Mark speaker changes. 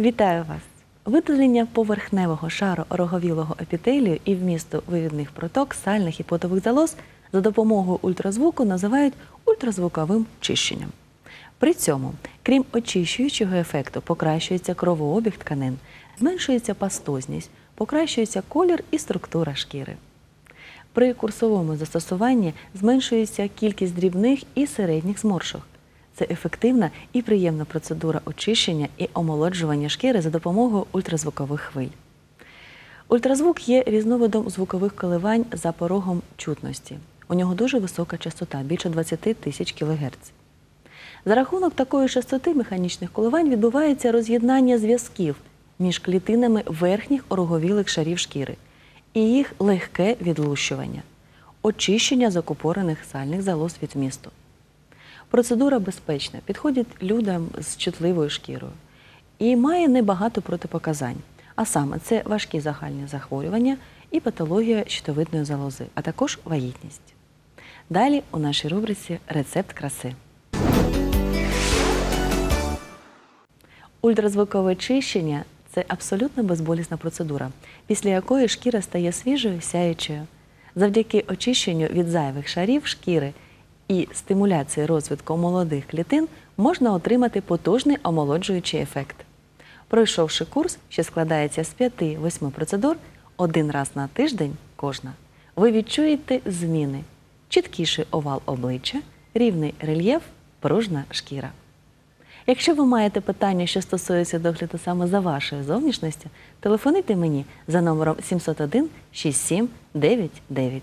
Speaker 1: Вітаю вас! Видалення поверхневого шару роговілого епітелію і вмісту вивідних проток, сальних і потових залоз за допомогою ультразвуку називають ультразвуковим чищенням. При цьому, крім очищуючого ефекту, покращується кровообіг тканин, зменшується пастозність, покращується колір і структура шкіри. При курсовому застосуванні зменшується кількість дрібних і середніх зморшок. Це ефективна і приємна процедура очищення і омолоджування шкіри за допомогою ультразвукових хвиль. Ультразвук є різновидом звукових коливань за порогом чутності. У нього дуже висока частота більше 20 тисяч кГц. За рахунок такої частоти механічних коливань відбувається роз'єднання зв'язків між клітинами верхніх ороговілих шарів шкіри і їх легке відлущування, очищення закупорених сальних залоз від вмісту. Процедура безпечна, підходить людям з чутливою шкірою і має небагато протипоказань. А саме це важкі загальні захворювання і патологія щитовидної залози, а також вагітність. Далі у нашій рубриці Рецепт краси. Ультразвукове чищення це абсолютно безболісна процедура, після якої шкіра стає свіжою, сяючою. Завдяки очищенню від зайвих шарів шкіри і стимуляції розвитку молодих клітин можна отримати потужний омолоджуючий ефект. Пройшовши курс, що складається з 5-8 процедур, один раз на тиждень кожна, ви відчуєте зміни: чіткіший овал обличчя, рівний рельєф, пружна шкіра. Якщо ви маєте питання, що стосується догляду саме за вашою зовнішністю, телефонуйте мені за номером 701 6799.